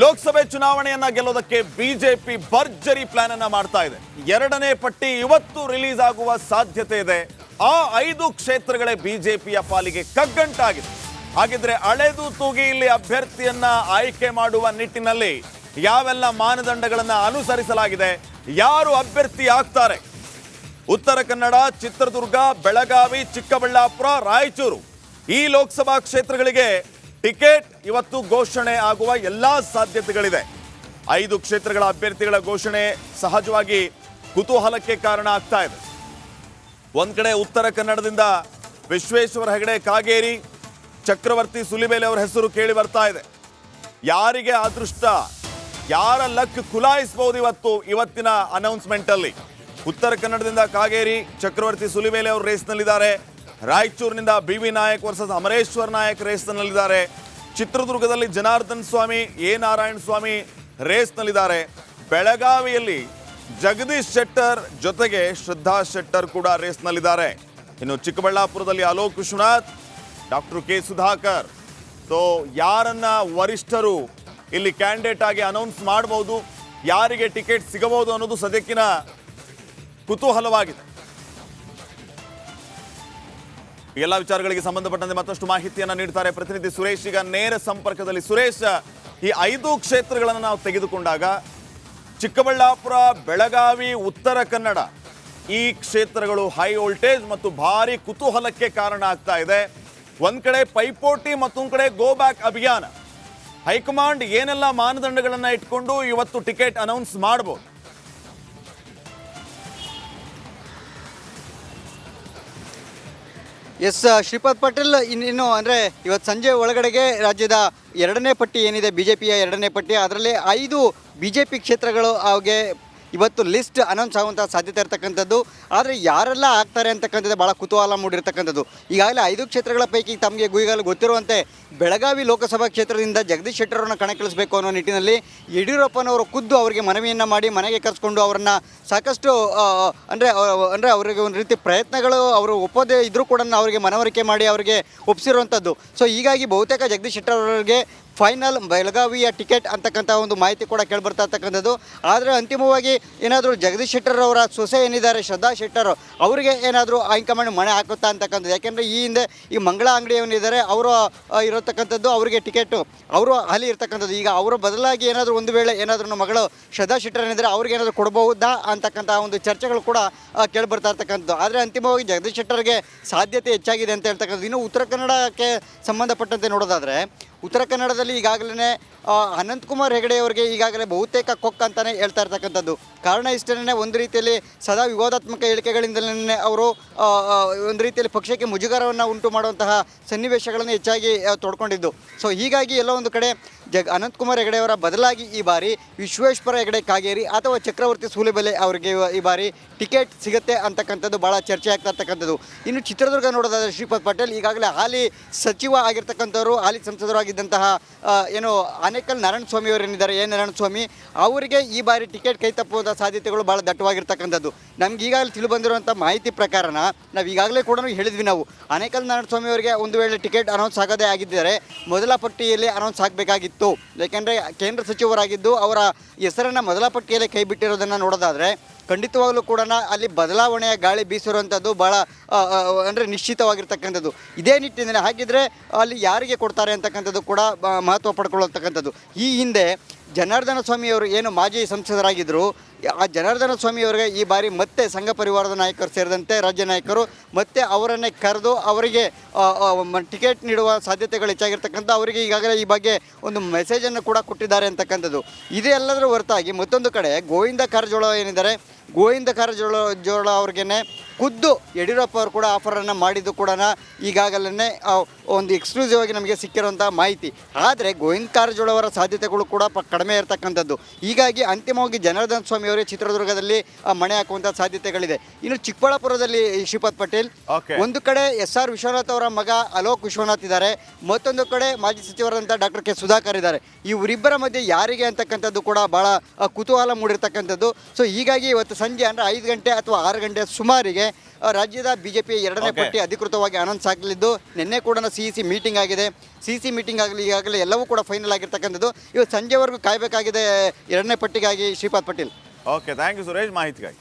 ಲೋಕಸಭೆ ಚುನಾವಣೆಯನ್ನ ಗೆಲ್ಲೋದಕ್ಕೆ BJP ಭರ್ಜರಿ plan ಅನ್ನ ಮಾಡ್ತಾ ಇದೆ. ಎರಡನೇ ಪಟ್ಟಿ ಇವತ್ತು ರಿಲೀಸ್ ಆಗುವ ಸಾಧ್ಯತೆ ಇದೆ. ಆ ಐದು ಕ್ಷೇತ್ರಗಳೇ ಬಿಜೆಪಿಯ ಪಾಲಿಗೆ ಕಗ್ಗಂಟಾಗಿದೆ. ಹಾಗಿದ್ರೆ ಅಳೆದು ತೂಗಿ ಇಲ್ಲಿ ಅಭ್ಯರ್ಥಿಯನ್ನ ಆಯ್ಕೆ ಮಾಡುವ ನಿಟ್ಟಿನಲ್ಲಿ ಯಾವೆಲ್ಲ ಮಾನದಂಡಗಳನ್ನ ಅನುಸರಿಸಲಾಗಿದೆ, ಯಾರು ಅಭ್ಯರ್ಥಿ ಆಗ್ತಾರೆ? ಉತ್ತರ ಕನ್ನಡ, ಚಿತ್ರದುರ್ಗ, ಬೆಳಗಾವಿ, ಚಿಕ್ಕಬಳ್ಳಾಪುರ, ರಾಯಚೂರು ಈ ಲೋಕಸಭಾ ಕ್ಷೇತ್ರಗಳಿಗೆ ಟಿಕೆಟ್ ಇವತ್ತು ಘೋಷಣೆ ಆಗುವ ಎಲ್ಲಾ ಸಾಧ್ಯತೆಗಳಿದೆ. ಐದು ಕ್ಷೇತ್ರಗಳ ಅಭ್ಯರ್ಥಿಗಳ ಘೋಷಣೆ ಸಹಜವಾಗಿ ಕುತೂಹಲಕ್ಕೆ ಕಾರಣ ಆಗ್ತಾ ಇದೆ. ಒಂದ್ ಕಡೆ ಉತ್ತರ ಕನ್ನಡದಿಂದ ವಿಶ್ವೇಶ್ವರ ಹೆಗಡೆ ಕಾಗೇರಿ, ಚಕ್ರವರ್ತಿ ಸುಲಿಬೇಲೆ ಅವರ ಹೆಸರು ಕೇಳಿ ಬರ್ತಾ ಇದೆ. ಯಾರಿಗೆ ಅದೃಷ್ಟ, ಯಾರ ಲಕ್ ಖುಲಾಯಿಸಬಹುದು ಇವತ್ತು ಇವತ್ತಿನ ಅನೌನ್ಸ್ಮೆಂಟ್ ಅಲ್ಲಿ? ಉತ್ತರ ಕನ್ನಡದಿಂದ ಕಾಗೇರಿ, ಚಕ್ರವರ್ತಿ ಸುಲಿಬೇಲೆ ಅವರು ರೇಸ್ನಲ್ಲಿದ್ದಾರೆ ರಾಯಚೂರಿನಿಂದ B V Nayak versus Amareshwar Nayak ರೇಸ್ನಲ್ಲಿದ್ದಾರೆ ಚಿತ್ರದುರ್ಗದಲ್ಲಿ ಜನಾರ್ದನ್ ಸ್ವಾಮಿ, ಎ. ನಾರಾಯಣ ಸ್ವಾಮಿ ರೇಸ್ನಲ್ಲಿದ್ದಾರೆ. ಬೆಳಗಾವಿಯಲ್ಲಿ ಜಗದೀಶ್ ಶೆಟ್ಟರ್ ಜೊತೆಗೆ ಶ್ರದ್ಧಾ ಶೆಟ್ಟರ್ ಕೂಡ ರೇಸ್ನಲ್ಲಿದ್ದಾರೆ. ಇನ್ನು ಚಿಕ್ಕಬಳ್ಳಾಪುರದಲ್ಲಿ Alok Vishwanath, doctor K. Sudhakar. So ಯಾರನ್ನ ವರಿಷ್ಠರು ಇಲ್ಲಿ ಕ್ಯಾಂಡಿಡೇಟ್ ಆಗಿ ಅನೌನ್ಸ್ ಮಾಡಬಹುದು ಯಾರಿಗೆ ಟಿಕೆಟ್ ಸಿಗಬಹುದು ಅನ್ನೋದು ಸದ್ಯಕ್ಕಿನ ಕುತೂಹಲವಾಗಿದೆ. ಎಲ್ಲ ವಿಚಾರಗಳಿಗೆ ಸಂಬಂಧಪಟ್ಟಂತೆ ಮತ್ತಷ್ಟು ಮಾಹಿತಿಯನ್ನು ನೀಡ್ತಾರೆ ಪ್ರತಿನಿಧಿ ಸುರೇಶ್. ಈಗ ನೇರ ಸಂಪರ್ಕದಲ್ಲಿ ಸುರೇಶ್, ಈ ಐದು ಕ್ಷೇತ್ರಗಳನ್ನು ನಾವು ತೆಗೆದುಕೊಂಡಾಗ ಚಿಕ್ಕಬಳ್ಳಾಪುರ, ಬೆಳಗಾವಿ, ಉತ್ತರ ಕನ್ನಡ ಈ ಕ್ಷೇತ್ರಗಳು ಹೈ ವೋಲ್ಟೇಜ್ ಮತ್ತು ಭಾರಿ ಕುತೂಹಲಕ್ಕೆ ಕಾರಣ ಆಗ್ತಾ ಇದೆ. ಒಂದ್ ಕಡೆ ಪೈಪೋಟಿ ಮತ್ತೊಂದು ಕಡೆ ಗೋ ಬ್ಯಾಕ್ ಅಭಿಯಾನ. ಹೈಕಮಾಂಡ್ ಏನೆಲ್ಲ ಮಾನದಂಡಗಳನ್ನು ಇಟ್ಕೊಂಡು ಇವತ್ತು ಟಿಕೆಟ್ ಅನೌನ್ಸ್ ಮಾಡಬಹುದು ಎಸ್ ಶ್ರೀಪಾದ್ ಪಟೇಲ್ ಇನ್ನೇನು ಅಂದರೆ ಇವತ್ತು ಸಂಜೆ ಒಳಗಡೆಗೆ ರಾಜ್ಯದ ಎರಡನೇ ಪಟ್ಟಿ ಏನಿದೆ ಬಿ ಜೆ ಪಿಯ ಎರಡನೇ ಪಟ್ಟಿ, ಅದರಲ್ಲಿ ಐದು ಬಿ ಜೆ ಪಿ ಕ್ಷೇತ್ರಗಳು ಅವಾಗೆ ಇವತ್ತು ಲಿಸ್ಟ್ ಅನೌನ್ಸ್ ಆಗುವಂಥ ಸಾಧ್ಯತೆ ಇರತಕ್ಕಂಥದ್ದು. ಆದರೆ ಯಾರೆಲ್ಲ ಆಗ್ತಾರೆ ಅಂತಕ್ಕಂಥದ್ದು ಭಾಳ ಕುತೂಹಲ ಮೂಡಿರ್ತಕ್ಕಂಥದ್ದು. ಈಗಾಗಲೇ ಐದು ಕ್ಷೇತ್ರಗಳ ಪೈಕಿ ತಮಗೆ ಈಗಾಗಲೇ ಗೊತ್ತಿರುವಂತೆ ಬೆಳಗಾವಿ ಲೋಕಸಭಾ ಕ್ಷೇತ್ರದಿಂದ ಜಗದೀಶ್ ಶೆಟ್ಟರ್ ಅವರನ್ನ ಕಣಕ್ಕಿಳಿಸಬೇಕು ಅನ್ನೋ ನಿಟ್ಟಿನಲ್ಲಿ ಯಡಿಯೂರಪ್ಪನವರು ಖುದ್ದು ಅವರಿಗೆ ಮನವಿಯನ್ನು ಮಾಡಿ ಮನೆಗೆ ಕರೆಸ್ಕೊಂಡು ಅವರನ್ನು ಸಾಕಷ್ಟು ಅಂದರೆ ಅಂದರೆ ಅವರಿಗೆ ಒಂದು ರೀತಿ ಪ್ರಯತ್ನಗಳು ಅವರು ಒಪ್ಪೋದೇ ಇದ್ದರೂ ಕೂಡ ಅವರಿಗೆ ಮನವರಿಕೆ ಮಾಡಿ ಅವರಿಗೆ ಒಪ್ಪಿಸಿರುವಂಥದ್ದು ಸೊ ಹೀಗಾಗಿ ಬಹುತೇಕ ಜಗದೀಶ್ ಶೆಟ್ಟರ್ ಅವರಿಗೆ ಫೈನಲ್ ಬೆಳಗಾವಿಯ ಟಿಕೆಟ್ ಅಂತಕ್ಕಂಥ ಒಂದು ಮಾಹಿತಿ ಕೂಡ ಕೇಳಿಬರ್ತಾ ಇರ್ತಕ್ಕಂಥದ್ದು. ಆದರೆ ಅಂತಿಮವಾಗಿ ಏನಾದರೂ ಜಗದೀಶ್ ಶೆಟ್ಟರ್ ಅವರ ಸೊಸೆ ಏನಿದ್ದಾರೆ, ಶ್ರದ್ಧಾ ಶೆಟ್ಟರ್ ಅವರಿಗೆ ಏನಾದರೂ ಹೈಕಮಾಂಡ್ ಮಣೆ ಹಾಕುತ್ತಾ ಅಂತಕ್ಕಂಥದ್ದು. ಯಾಕೆಂದರೆ ಈ ಹಿಂದೆ ಈ ಮಂಗಳ ಅಂಗಡಿ ಏನಿದ್ದಾರೆ, ಅವರು ಇರತಕ್ಕಂಥದ್ದು ಅವರಿಗೆ ಟಿಕೆಟು. ಅವರು ಅಲ್ಲಿ ಇರ್ತಕ್ಕಂಥದ್ದು. ಈಗ ಅವರ ಬದಲಾಗಿ ಏನಾದರೂ ಒಂದು ವೇಳೆ ಏನಾದರೂ ನಮ್ಮ ಮಗಳು ಶ್ರದ್ಧಾ ಶೆಟ್ಟರ್ ಏನಿದ್ದಾರೆ ಅವ್ರಿಗೆ ಏನಾದರೂ ಕೊಡಬಹುದಾ ಅಂತಕ್ಕಂಥ ಒಂದು ಚರ್ಚೆಗಳು ಕೂಡ ಕೇಳಿಬರ್ತಾ ಇರ್ತಕ್ಕಂಥದ್ದು. ಆದರೆ ಅಂತಿಮವಾಗಿ ಜಗದೀಶ್ ಶೆಟ್ಟರ್ಗೆ ಸಾಧ್ಯತೆ ಹೆಚ್ಚಾಗಿದೆ ಅಂತ ಹೇಳ್ತಕ್ಕಂಥದ್ದು. ಇನ್ನು ಉತ್ತರ ಕನ್ನಡಕ್ಕೆ ಸಂಬಂಧಪಟ್ಟಂತೆ ನೋಡೋದಾದರೆ ಉತ್ತರ ಕನ್ನಡದಲ್ಲಿ ಈಗಾಗಲೇ ಅನಂತಕುಮಾರ್ ಹೆಗಡೆ ಅವರಿಗೆ ಈಗಾಗಲೇ ಬಹುತೇಕ ಕೊಕ್ ಅಂತಾನೆ ಹೇಳ್ತಾ ಇರ್ತಕ್ಕಂಥದ್ದು. ಕಾರಣ ಇಷ್ಟೇ ಒಂದು ರೀತಿಯಲ್ಲಿ ಸದಾ ವಿವಾದಾತ್ಮಕ ಹೇಳಿಕೆಗಳಿಂದಲೇ ಅವರು ಒಂದು ರೀತಿಯಲ್ಲಿ ಪಕ್ಷಕ್ಕೆ ಮುಜುಗರವನ್ನು ಉಂಟು ಮಾಡುವಂತಹ ಸನ್ನಿವೇಶಗಳನ್ನು ಹೆಚ್ಚಾಗಿ ತೊಡ್ಕೊಂಡಿದ್ದು. ಸೊ ಹೀಗಾಗಿ ಎಲ್ಲ ಒಂದು ಕಡೆ ಜಗ್ ಅನಂತಕುಮಾರ್ ಹೆಗಡೆ ಅವರ ಬದಲಾಗಿ ಈ ಬಾರಿ ವಿಶ್ವೇಶ್ವರ ಹೆಗಡೆ ಕಾಗೇರಿ ಅಥವಾ ಚಕ್ರವರ್ತಿ ಸೂಲಿಬೆಲೆ ಅವರಿಗೆ ಈ ಬಾರಿ ಟಿಕೆಟ್ ಸಿಗುತ್ತೆ ಅಂತಕ್ಕಂಥದ್ದು ಭಾಳ ಚರ್ಚೆ ಆಗ್ತಾ ಇರ್ತಕ್ಕಂಥದ್ದು. ಇನ್ನು ಚಿತ್ರದುರ್ಗ ನೋಡೋದಾದ್ರೆ ಶ್ರೀಪಾದ್ ಪಟೇಲ್ ಈಗಾಗಲೇ ಹಾಲಿ ಸಚಿವ ಆಗಿರ್ತಕ್ಕಂಥವ್ರು, ಹಾಲಿ ಸಂಸದರು ಆಗಿದ್ದಂತಹ ಏನು ಆನೇಕಲ್ ನಾರಾಯಣ ಸ್ವಾಮಿ ಅವರು ಏನಿದ್ದಾರೆ ಎ ನಾರಾಯಣ ಸ್ವಾಮಿ ಅವರಿಗೆ ಈ ಬಾರಿ ಟಿಕೆಟ್ ಕೈ ತಪ್ಪುವಂಥ ಸಾಧ್ಯತೆಗಳು ಭಾಳ ದಟ್ಟವಾಗಿರ್ತಕ್ಕಂಥದ್ದು. ನಮ್ಗೆ ಈಗಾಗಲೇ ತಿಳಿದು ಬಂದಿರುವಂಥ ಮಾಹಿತಿ ಪ್ರಕಾರನ ನಾವು ಈಗಾಗಲೇ ಕೂಡ ಹೇಳಿದ್ವಿ ನಾವು. ಆನೇಕಲ್ ನಾರಾಯಣ ಸ್ವಾಮಿ ಅವರಿಗೆ ಒಂದು ವೇಳೆ ಟಿಕೆಟ್ ಅನೌನ್ಸ್ ಆಗೋದೇ ಆಗಿದ್ದರೆ ಮೊದಲ ಪಟ್ಟಿಯಲ್ಲಿ ಅನೌನ್ಸ್ ಆಗಬೇಕಾಗಿತ್ತು. ಯಾಕೆಂದರೆ ಕೇಂದ್ರ ಸಚಿವರಾಗಿದ್ದು ಅವರ ಹೆಸರನ್ನು ಮೊದಲ ಪಟ್ಟಿಯಲ್ಲಿ ಕೈ ಬಿಟ್ಟಿರೋದನ್ನು ನೋಡೋದಾದರೆ ಖಂಡಿತವಾಗಲೂ ಕೂಡ ಅಲ್ಲಿ ಬದಲಾವಣೆಯ ಗಾಳಿ ಬೀಸಿರುವಂಥದ್ದು ಭಾಳ ಅಂದರೆ ನಿಶ್ಚಿತವಾಗಿರ್ತಕ್ಕಂಥದ್ದು. ಇದೇ ನಿಟ್ಟಿನಲ್ಲಿ ಹಾಗಿದ್ರೆ ಅಲ್ಲಿ ಯಾರಿಗೆ ಕೊಡ್ತಾರೆ ಅಂತಕ್ಕಂಥದ್ದು ಕೂಡ ಮಹತ್ವ ಪಡ್ಕೊಳ್ಳತಕ್ಕಂಥದ್ದು. ಈ ಹಿಂದೆ ಜನಾರ್ದನ ಸ್ವಾಮಿಯವರು ಏನು ಮಾಜಿ ಸಂಸದರಾಗಿದ್ದರು ಆ ಜನಾರ್ದನ ಸ್ವಾಮಿಯವರಿಗೆ ಈ ಬಾರಿ ಮತ್ತೆ ಸಂಘ ಪರಿವಾರದ ನಾಯಕರು ಸೇರಿದಂತೆ ರಾಜ್ಯ ನಾಯಕರು ಮತ್ತೆ ಅವರನ್ನೇ ಕರೆದು ಅವರಿಗೆ ಟಿಕೆಟ್ ನೀಡುವ ಸಾಧ್ಯತೆಗಳು ಹೆಚ್ಚಾಗಿರ್ತಕ್ಕಂಥ ಅವರಿಗೆ ಈಗಾಗಲೇ ಈ ಬಗ್ಗೆ ಒಂದು ಮೆಸೇಜನ್ನು ಕೂಡ ಕೊಟ್ಟಿದ್ದಾರೆ ಅಂತಕ್ಕಂಥದ್ದು. ಇದೆಲ್ಲದರ ಹೊರತಾಗಿ ಮತ್ತೊಂದು ಕಡೆ ಗೋವಿಂದ ಕಾರಜೋಳ ಏನಿದ್ದಾರೆ, ಗೋವಿಂದ ಕಾರಜೋಳ ಜೋಳ ಅವ್ರಿಗೇನೆ ಖುದ್ದು ಯಡಿಯೂರಪ್ಪ ಅವರು ಕೂಡ ಆಫರನ್ನು ಮಾಡಿದ್ದು ಕೂಡ ಈಗಾಗಲೇ ಒಂದು ಎಕ್ಸ್ಕ್ಲೂಸಿವ್ ಆಗಿ ನಮಗೆ ಸಿಕ್ಕಿರುವಂಥ ಮಾಹಿತಿ. ಆದರೆ ಗೋವಿಂದ ಕಾರಜೋಳ ಅವರ ಸಾಧ್ಯತೆಗಳು ಕೂಡ ಪ ಕಡಿಮೆ ಇರತಕ್ಕಂಥದ್ದು. ಹೀಗಾಗಿ ಅಂತಿಮವಾಗಿ ಜನಾರ್ದನ್ ಸ್ವಾಮಿ ಅವರೇ ಚಿತ್ರದುರ್ಗದಲ್ಲಿ ಮಣೆ ಹಾಕುವಂಥ ಸಾಧ್ಯತೆಗಳಿದೆ. ಇನ್ನು ಚಿಕ್ಕಬಳ್ಳಾಪುರದಲ್ಲಿ ಶ್ರೀಪಾದ್ ಪಟೇಲ್ ಒಂದು ಕಡೆ ಎಸ್ ಆರ್ ವಿಶ್ವನಾಥ್ ಅವರ ಮಗ ಅಲೋಕ್ ವಿಶ್ವನಾಥ್ ಇದ್ದಾರೆ. ಮತ್ತೊಂದು ಕಡೆ ಮಾಜಿ ಸಚಿವರಾದಂಥ ಡಾಕ್ಟರ್ ಕೆ ಸುಧಾಕರ್ ಇದ್ದಾರೆ. ಇವರಿಬ್ಬರ ಮಧ್ಯೆ ಯಾರಿಗೆ ಅಂತಕ್ಕಂಥದ್ದು ಕೂಡ ಭಾಳ ಕುತೂಹಲ ಮೂಡಿರ್ತಕ್ಕಂಥದ್ದು. ಸೊ ಹೀಗಾಗಿ ಇವತ್ತು ಸಂಜೆ ಅಂದರೆ ಐದು ಗಂಟೆ ಅಥವಾ ಆರು ಗಂಟೆ ಸುಮಾರಿಗೆ ಆ, ರಾಜ್ಯದ ಬಿಜೆಪಿ ಎರಡನೇ ಪಟ್ಟಿ ಅಧಿಕೃತವಾಗಿ ಅನೌನ್ಸ್ ಆಗಲಿದ್ದು ನಿನ್ನೆ ಕೂಡ ಸಿ ಸಿ ಮೀಟಿಂಗ್ ಆಗಿದೆ. ಸಿ ಸಿ ಮೀಟಿಂಗ್ ಆಗಲಿ ಈಗಾಗಲೇ ಎಲ್ಲವೂ ಕೂಡ ಫೈನಲ್ ಆಗಿರ್ತಕ್ಕಂಥದ್ದು. ಇವತ್ತು ಸಂಜೆವರೆಗೂ ಕಾಯಬೇಕಾಗಿದೆ ಎರಡನೇ ಪಟ್ಟಿಗಾಗಿ Shripad Patel. Okay thank you Suresh ಮಾಹಿತಿಗಾಗಿ.